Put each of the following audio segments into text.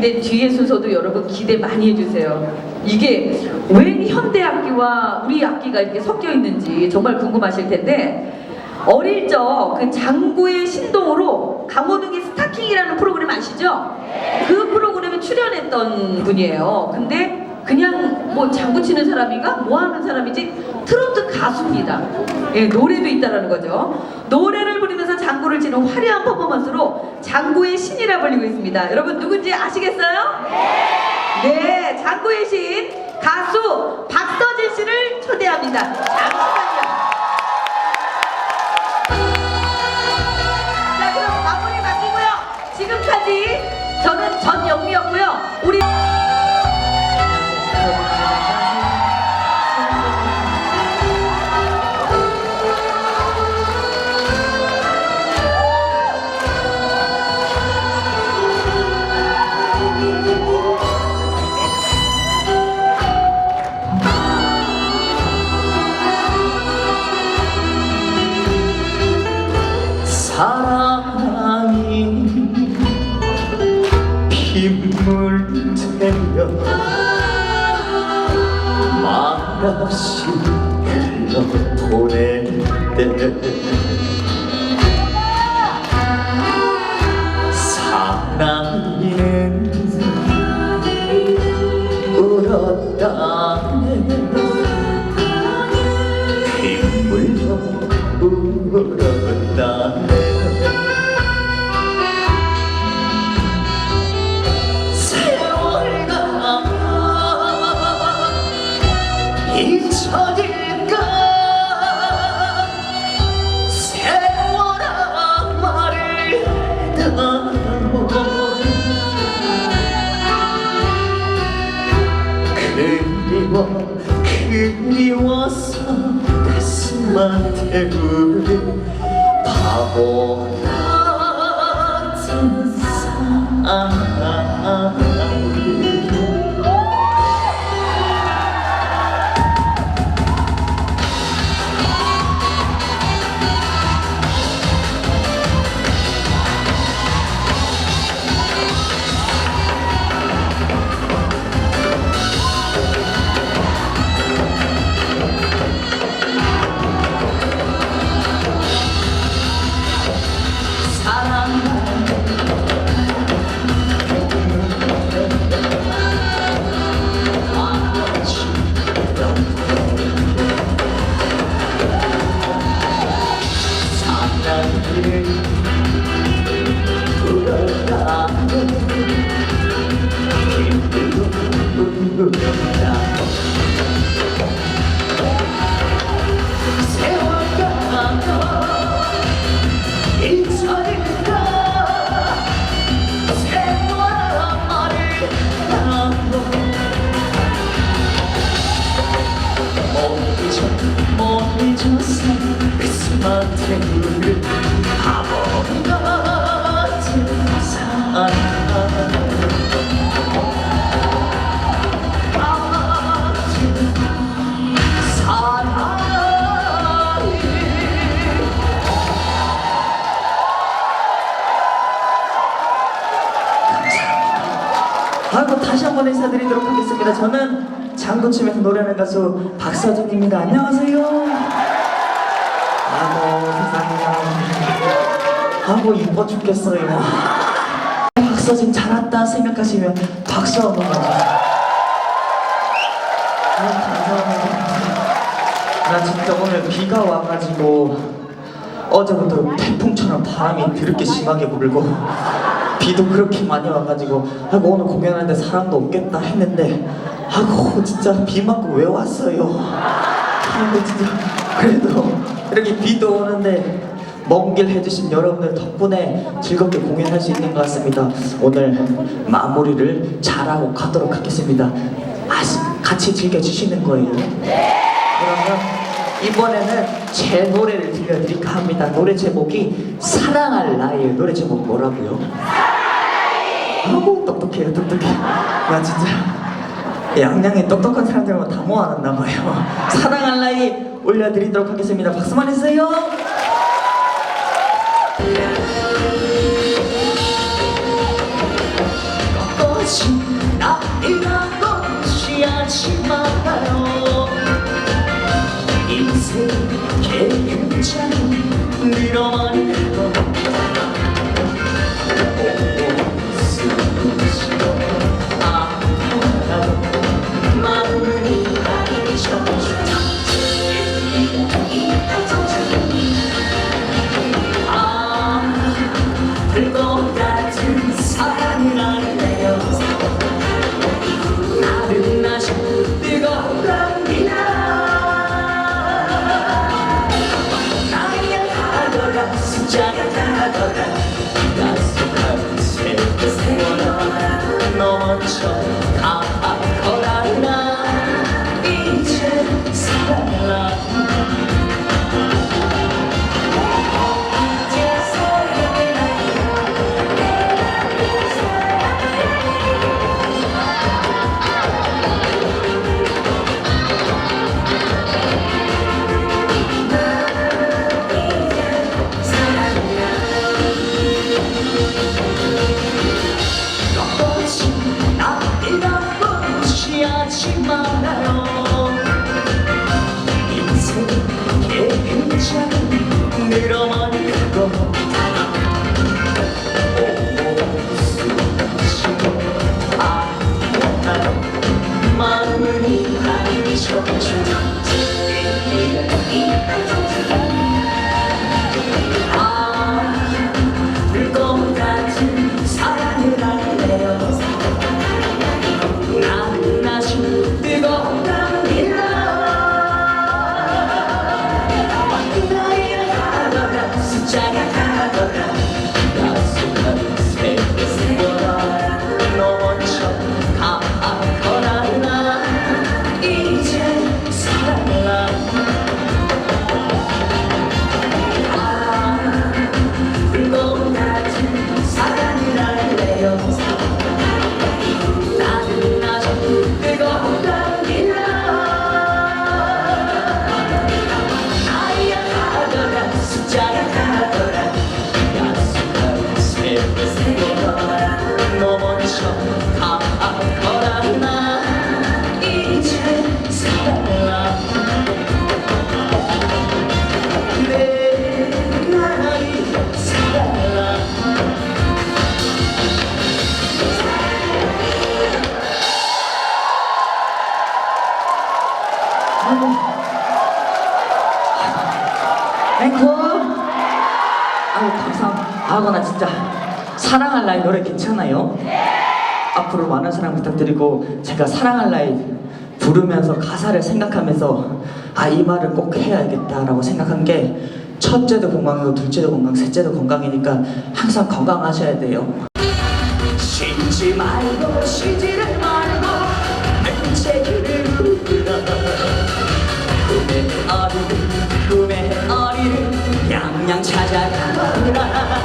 내일 순서도 여러분 기대 많이 해주세요. 이게 왜 현대 악기와 우리 악기가 이렇게 섞여 있는지 정말 궁금하실 텐데 어릴 적 그 장구의 신동으로 강호동의 스타킹이라는 프로그램 아시죠? 그 프로그램에 출연했던 분이에요. 근데 그냥 뭐 장구 치는 사람인가 뭐 하는 사람이지 트로트 가수입니다. 예, 노래도 있다라는 거죠. 부르면서 장구를 치는 화려한 퍼포먼스로 장구의 신이라 불리고 있습니다. 여러분 누군지 아시겠어요? 네, 장구의 신 가수 박서진 씨를 초대합니다. 잠시만요. 자, 그럼 마무리 맡기고요. 지금까지 저는 전영미였고요. 우리 말없이 흘러보낼 때 그리워 그리워서 가슴한테 우리. 바보 같은 사랑 다시 한 번 인사드리도록 하겠습니다. 저는 장구치면서 노래하는 가수 박서진입니다. 안녕하세요. 아이고 세상에. 아이고 이뻐 죽겠어요. 박서진 잘 왔다 생각하시면 박수 한번 감사합니다. 나 진짜 오늘 비가 와가지고 어제부터 태풍처럼 바람이 드럽게 심하게 불고 비도 그렇게 많이 와가지고 아이고 오늘 공연하는데 사람도 없겠다 했는데 아이고 진짜 비 맞고 왜 왔어요 아이고 진짜 그래도 이렇게 비도 오는데 먼 길 해주신 여러분들 덕분에 즐겁게 공연할 수 있는 것 같습니다 오늘 마무리를 잘하고 가도록 하겠습니다 같이 즐겨주시는 거예요 그러면 이번에는 제 노래를 들려드릴까 합니다. 노래 제목이 사랑할 나이에요. 노래 제목 뭐라고요? 아우 똑똑해요, 똑똑해. 야 진짜 양양에 똑똑한 사람들만 다 모아놨나 봐요. 사랑할 나이 올려드리도록 하겠습니다. 박수만 해주세요. 거 가더라 숫자가 가더라 약속한 세월아. 너 먼저 가 감사합니다 아고 나 진짜 사랑할 나이 노래 괜찮아요? 앞으로 많은 사랑 부탁드리고 제가 사랑할 나이 부르면서 가사를 생각하면서 아 이 말을 꼭 해야겠다라고 생각한 게 첫째도 건강이고 둘째도 건강 셋째도 건강이니까 항상 건강하셔야 돼요. 쉬지 말고 쉬지를 말고 내 길을 울라 꿈의 어리를 꿈의 어리를 양양 찾아가라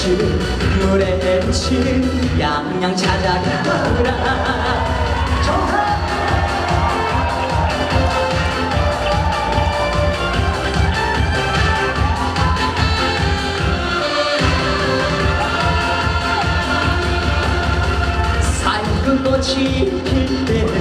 헤치는 물에 헤치는 양양 찾아가라. 좋아 살구꽃이 필때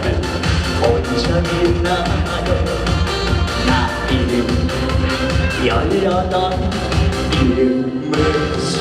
본 적이 있나요 나 이름 열여덟 이름을 소